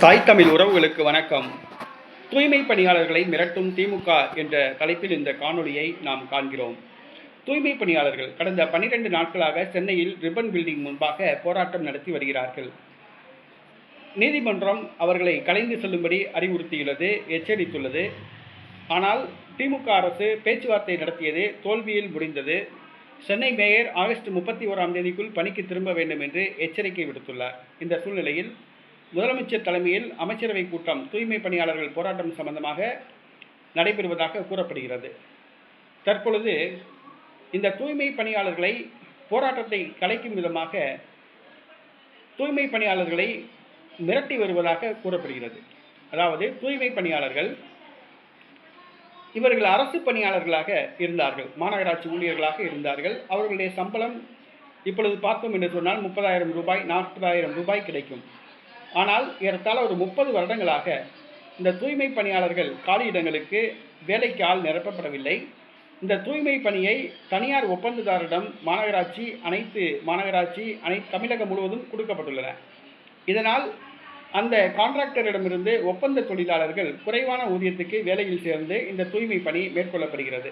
தாய் தமிழ் உறவுகளுக்கு வணக்கம். தூய்மை பணியாளர்களை மிரட்டும் திமுக என்ற தலைப்பில் இந்த காணொளியை நாம் காண்கிறோம். தூய்மை பணியாளர்கள் கடந்த பன்னிரண்டு நாட்களாக சென்னையில் ரிப்பன் பில்டிங் முன்பாக போராட்டம் நடத்தி வருகிறார்கள். நீதிமன்றம் அவர்களை கலைந்து செல்லும்படி அறிவுறுத்தியுள்ளது எச்சரித்துள்ளது. ஆனால் திமுக அரசு பேச்சுவார்த்தை நடத்தியது தோல்வியில் முடிந்தது. சென்னை மேயர் ஆகஸ்ட் முப்பத்தி ஓராம் தேதிக்குள் பணிக்கு திரும்ப வேண்டும் என்று எச்சரிக்கை விடுத்துள்ளார். இந்த சூழ்நிலையில் முதலமைச்சர் தலைமையில் அமைச்சரவை கூட்டம் தூய்மை பணியாளர்கள் போராட்டம் சம்பந்தமாக நடைபெறுவதாக கூறப்படுகிறது. தற்பொழுது இந்த தூய்மை பணியாளர்களை போராட்டத்தை கலைக்கும் விதமாக தூய்மை பணியாளர்களை மிரட்டி வருவதாக கூறப்படுகிறது. அதாவது தூய்மை பணியாளர்கள் இவர்கள் அரசு பணியாளர்களாக இருந்தார்கள் மாநகராட்சி ஊழியர்களாக இருந்தார்கள். அவர்களுடைய சம்பளம் இப்பொழுது பார்த்தோம் என்று சொன்னால் முப்பதாயிரம் ரூபாய் நாற்பதாயிரம் ரூபாய் கிடைக்கும். ஆனால் ஏறத்தாழ ஒரு முப்பது வருடங்களாக இந்த தூய்மை பணியாளர்கள் காலியிடங்களுக்கு வேலைக்கு ஆள் நிரப்பப்படவில்லை. இந்த தூய்மை பணியை தனியார் ஒப்பந்ததாரிடம் மாநகராட்சி அனைத்து மாநகராட்சி அனை தமிழகம் முழுவதும் கொடுக்கப்பட்டுள்ளன. இதனால் அந்த கான்ட்ராக்டரிடமிருந்து ஒப்பந்த தொழிலாளர்கள் குறைவான ஊதியத்துக்கு வேலையில் சேர்ந்து இந்த தூய்மை பணி மேற்கொள்ளப்படுகிறது.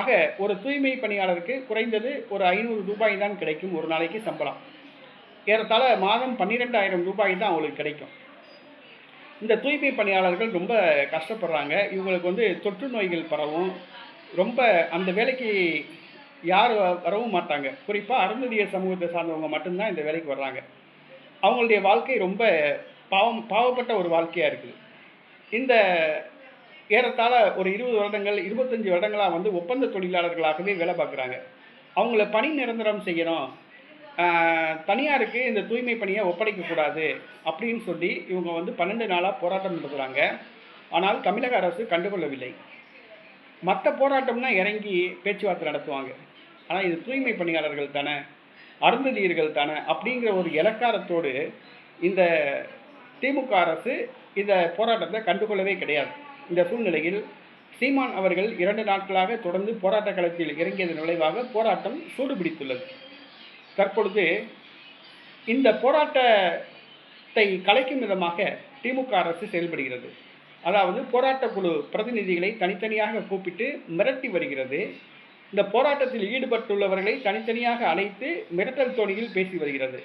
ஆக ஒரு தூய்மை பணியாளருக்கு குறைந்தது ஒரு ஐநூறு ரூபாய் தான் கிடைக்கும் ஒரு நாளைக்கு சம்பளம். ஏறத்தாழ மாதம் பன்னிரெண்டாயிரம் ரூபாய் தான் அவங்களுக்கு கிடைக்கும். இந்த தூய்மை பணியாளர்கள் ரொம்ப கஷ்டப்படுறாங்க. இவங்களுக்கு வந்து தொற்று நோய்கள் பரவும். ரொம்ப அந்த வேலைக்கு யார் வரவும் மாட்டாங்க. குறிப்பாக அருந்ததிய சமூகத்தை சார்ந்தவங்க மட்டும்தான் இந்த வேலைக்கு வர்றாங்க. அவங்களுடைய வாழ்க்கை ரொம்ப பாவம் பாவப்பட்ட ஒரு வாழ்க்கையாக இருக்குது. இந்த ஏறத்தாழ ஒரு இருபது வருடங்கள் இருபத்தஞ்சி வருடங்களாக வந்து ஒப்பந்த தொழிலாளர்களாகவே வேலை பார்க்குறாங்க. அவங்கள பணி நிரந்தரம் செய்யணும். தனியாருக்கு இந்த தூய்மை பணியை ஒப்படைக்கக்கூடாது அப்படின்னு சொல்லி இவங்க வந்து பன்னெண்டு நாளாக போராட்டம் நடத்துகிறாங்க ஆனால் தமிழக அரசு கண்டுகொள்ளவில்லை. மற்ற போராட்டம்னா இறங்கி பேச்சுவார்த்தை நடத்துவாங்க. ஆனால் இது தூய்மை பணியாளர்கள் தானே அருந்ததியர்கள் தானே அப்படிங்கிற ஒரு இலக்காரத்தோடு இந்த திமுக அரசு இந்த போராட்டத்தை கண்டுகொள்ளவே கிடையாது. இந்த சூழ்நிலையில் சீமான் அவர்கள் இரண்டு நாட்களாக தொடர்ந்து போராட்ட களத்தில் இறங்கியதன் விளைவாக போராட்டம் சூடுபிடித்துள்ளது. தற்பொழுது இந்த போராட்டத்தை கலைக்கும் விதமாக திமுக அரசு செயல்படுகிறது. அதாவது போராட்ட குழு பிரதிநிதிகளை தனித்தனியாக கூப்பிட்டு மிரட்டி வருகிறது. இந்த போராட்டத்தில் ஈடுபட்டுள்ளவர்களை தனித்தனியாக அழைத்து மிரட்டல் தோணியில் பேசி வருகிறது.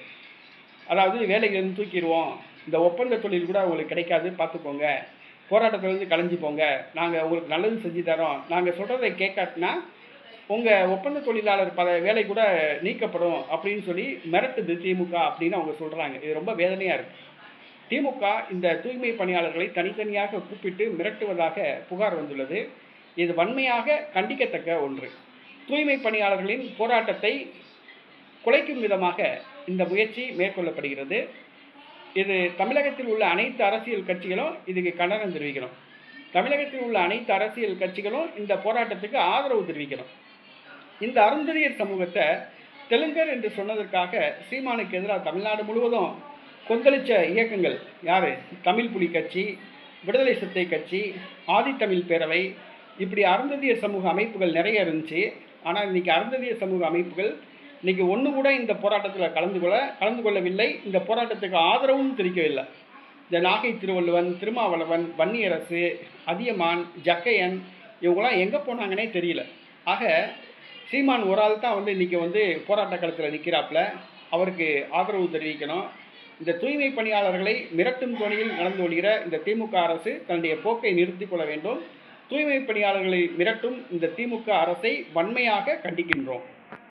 அதாவது வேலையிலிருந்து தூக்கிடுவோம். இந்த ஒப்பந்த தொழில் கூட உங்களுக்கு கிடைக்காது. பார்த்துக்கோங்க. போராட்டத்திலிருந்து கலைஞ்சு போங்க. நாங்கள் உங்களுக்கு நல்லது செஞ்சு தரோம். நாங்கள் சொல்கிறதை கேட்காட்டினா உங்கள் ஒப்பந்த தொழிலாளர் பல வேலை கூட நீக்கப்படும் அப்படின்னு சொல்லி மிரட்டுது திமுக அப்படின்னு அவங்க சொல்கிறாங்க இது ரொம்ப வேதனையாக இருக்குது திமுக இந்த தூய்மை பணியாளர்களை தனித்தனியாக கூப்பிட்டு மிரட்டுவதாக புகார் வந்துள்ளது. இது வன்மையாக கண்டிக்கத்தக்க ஒன்று. தூய்மை பணியாளர்களின் போராட்டத்தை குலைக்கும் விதமாக இந்த முயற்சி மேற்கொள்ளப்படுகிறது. இது தமிழகத்தில் உள்ள அனைத்து அரசியல் கட்சிகளும் இதுக்கு கண்டனம் தெரிவிக்கணும். தமிழகத்தில் உள்ள அனைத்து அரசியல் கட்சிகளும் இந்த போராட்டத்துக்கு ஆதரவு தெரிவிக்கணும். இந்த அருந்ததியர் சமூகத்தை தெலுங்கர் என்று சொன்னதற்காக சீமானுக்கு எதிராக தமிழ்நாடு முழுவதும் கொந்தளிச்ச இயக்கங்கள் யார்? தமிழ் புலி கட்சி விடுதலை சிறுத்தை கட்சி ஆதித்தமிழ் பேரவை. இப்படி அருந்ததியர் சமூக அமைப்புகள் நிறைய இருந்துச்சு. ஆனால் இன்றைக்கி அருந்ததியர் சமூக அமைப்புகள் இன்றைக்கி ஒன்று கூட இந்த போராட்டத்தில் கலந்து கொள்ள கலந்து கொள்ளவில்லை. இந்த போராட்டத்துக்கு ஆதரவும் தெரிவிக்கவில்லை. இந்த நாகை திருவள்ளுவன் திருமாவளவன் வன்னியரசு அதியமான் ஜக்கையன் இவங்களாம் எங்கே போனாங்கன்னே தெரியல. ஆக சீமான் ஒரு ஆள் தான் வந்து இன்றைக்கி வந்து போராட்ட களத்தில் நிற்கிறாப்புல அவருக்கு ஆதரவு தெரிவிக்கணும். இந்த தூய்மை பணியாளர்களை மிரட்டும் தொனியில் நடந்து கொள்கிற இந்த திமுக அரசு தன்னுடைய போக்கை நிறுத்தி கொள்ள வேண்டும். தூய்மை பணியாளர்களை மிரட்டும் இந்த திமுக அரசை வன்மையாக கண்டிக்கின்றோம்.